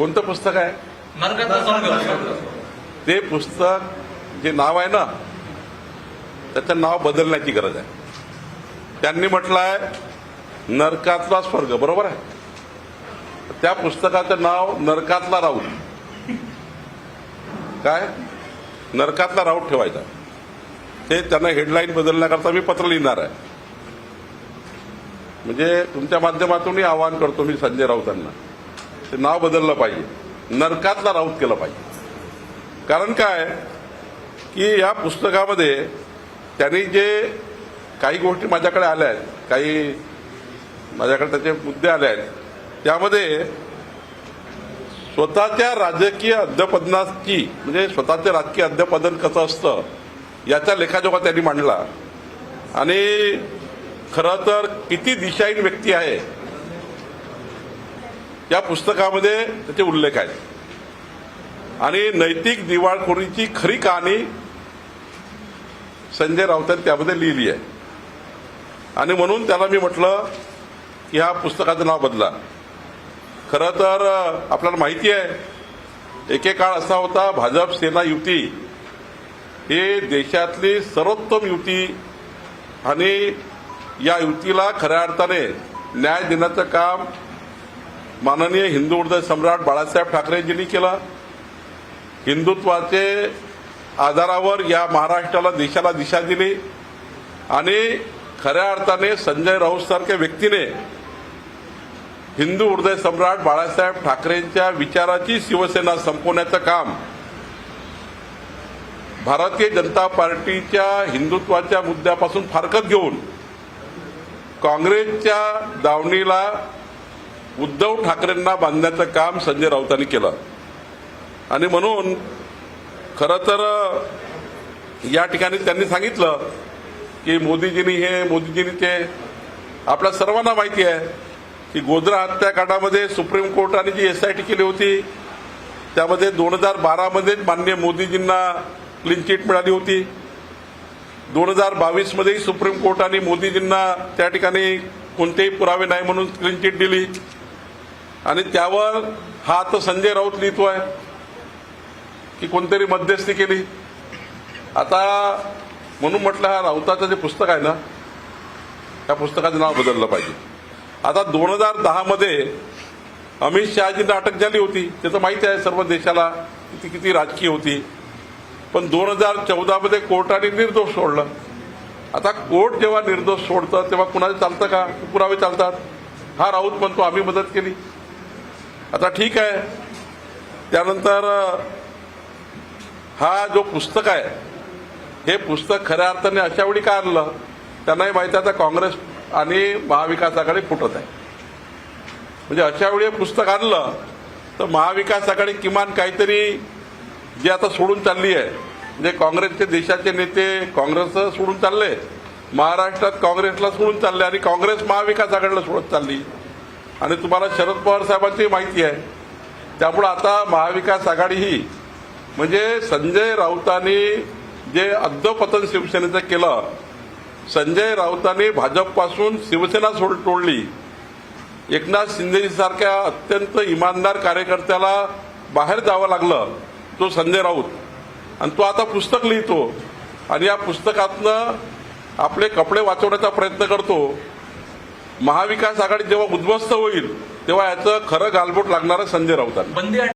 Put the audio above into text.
कोणतं पुस्तक आहे? ते पुस्तक जे नाव आहे ना त्याचं नाव बदलण्याची गरज आहे. त्यांनी म्हटलं आहे नरकातला स्वर्ग बरोबर आहे? त्या पुस्तकाचं नाव नरकातला राऊत. काय? नरकातला राऊत ठेवायचा. ते त्यांना हेडलाईन बदलण्याकरता मी पत्र लिहिणार आहे. म्हणजे तुमच्या माध्यमातूनही आवाहन करतो मी संजय राऊतांना. ते नाव बदललं पाहिजे. नरकातला राऊत केलं पाहिजे. कारण काय? की या पुस्तकामध्ये त्यांनी जे काही गोष्टी माझ्याकडे आल्या आहेत काही माझ्याकडे त्याचे मुद्दे आले आहेत त्यामध्ये स्वतःच्या राजकीय अध्यपदनाची म्हणजे स्वतःचे राजकीय अध्यपदन कसं असतं याचा लेखाजोखा त्यांनी मांडला. आणि खरं तर किती दिशाहीन व्यक्ती आहे या पुस्तकामध्ये त्याचे उल्लेख आहेत. आणि नैतिक दिवाळखोरीची खरी कहाणी संजय राऊतांनी त्यामध्ये लिहिली आहे. आणि म्हणून त्याला मी म्हटलं की ह्या पुस्तकाचं नाव बदला. खरं तर आपल्याला माहिती आहे एकेकाळ असा होता भाजप सेना युती हे देशातली सर्वोत्तम युती आणि या युतीला खऱ्या अर्थाने न्याय देण्याचं काम माननीय हिंदू हृदय सम्राट बाळासाहेब ठाकरेंजींनी केलं. हिंदुत्वाचे आधारावर या महाराष्ट्राला देशाला दिशा दिली. आणि खऱ्या अर्थाने संजय राऊत सारख्या व्यक्तीने हिंदू हृदय सम्राट बाळासाहेब ठाकरेंच्या विचाराची शिवसेना संपवण्याचं काम भारतीय जनता पार्टीच्या हिंदुत्वाच्या मुद्द्यापासून फारकत घेऊन काँग्रेसच्या दावणीला उद्धव ठाकरेंना बांधण्याचं काम संजय राऊतांनी केलं. आणि म्हणून खरं तर या ठिकाणी त्यांनी सांगितलं की मोदीजींनी हे मोदीजींनी ते आपल्या सर्वांना माहिती आहे की गोधरा हत्याकांडामध्ये सुप्रीम कोर्टाने जी एस आय टी केली होती त्यामध्ये दोन हजार बारामध्येच माननीय मोदीजींना क्लीन चिट मिळाली होती. दोन हजार बावीसमध्येही सुप्रीम कोर्टाने मोदीजींना त्या ठिकाणी कोणतेही पुरावे नाही म्हणून क्लीन चिट दिली. आणि त्यावर हा आता संजय राऊत लिहितोय की कोणतरी मध्यस्थी केली. आता म्हणून म्हटलं हा राऊताचं जे पुस्तक आहे ना त्या पुस्तकाचं नाव बदललं पाहिजे. आता दोन हजार दहामध्ये अमित शहाजींना अटक झाली होती त्याचं माहिती आहे सर्व देशाला किती किती राजकीय होती. पण दोन हजार चौदामध्ये कोर्टाने निर्दोष सोडलं. आता कोर्ट जेव्हा निर्दोष सोडतं तेव्हा कुणाचं चालतं का? पुरावे चालतात? हा राऊत म्हणतो आम्ही मदत केली. आता ठीक आहे. त्यानंतर हा जो पुस्तक आहे हे पुस्तक खऱ्या अर्थाने अशा वेळी का आणलं? त्यांनाही माहिती आहे आता काँग्रेस आणि महाविकास आघाडी फुटत आहे. म्हणजे अशा वेळी हे पुस्तक आणलं तर महाविकास आघाडी किमान काहीतरी जे आता सोडून चालली आहे म्हणजे काँग्रेसचे देशाचे नेते काँग्रेस सोडून चालले महाराष्ट्रात काँग्रेसला सोडून चालले आणि काँग्रेस महाविकास आघाडीला सोडत चालली. आणि तुम्हाला शरद पवार साहेबांची माहिती आहे. त्यामुळं आता महाविकास आघाडी ही म्हणजे संजय राऊतांनी जे अद्यपतन शिवसेनेचं केलं संजय राऊतांनी भाजपपासून शिवसेना सोड तोडली. एकनाथ शिंदे सारख्या अत्यंत इमानदार कार्यकर्त्याला बाहेर जावं लागलं तो संजय राऊत. आणि तो आता पुस्तक लिहितो. आणि या पुस्तकातनं आपले कपडे वाचवण्याचा प्रयत्न करतो. महाविकास आघाडी जेव्हा उद्ध्वस्त होईल तेव्हा याचं खरं गालबोट लागणारं संजय राऊत